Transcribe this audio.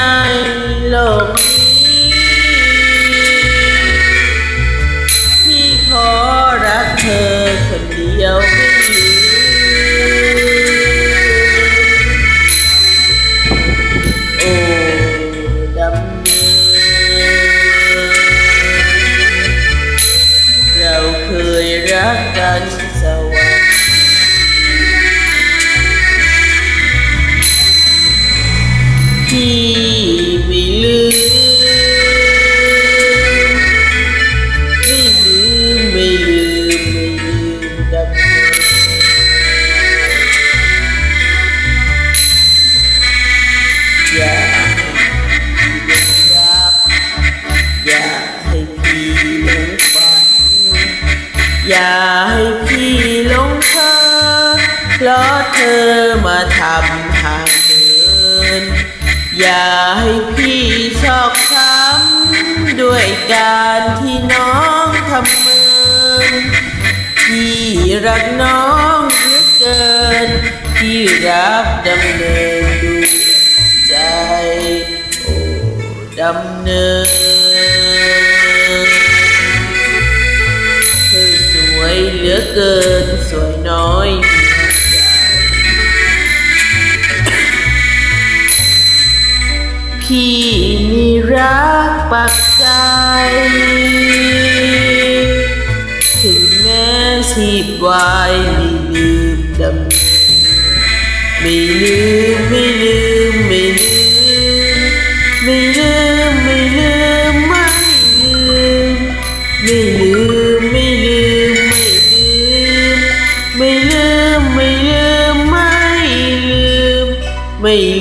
กนี้พี่ขอรักเธอคนเดียวไม่ลืมโอ้ดำเนินเราเคยรักกันสวรรค์พี่ อย่าให้พี่ลงเธอเพราะเธอมาทำห่างเหินอย่าให้พี่ชอกช้ำด้วยการที่น้องทำเมินพี่รักน้องเหลือเกิน พี่รับดำเนินด้วยใจ โอ้ดำเนิน เกินสวยน้อยมีพี่นี่รักปักใจ ถึงแม้ชีพวายไม่ลืมดำไม่ลืม Về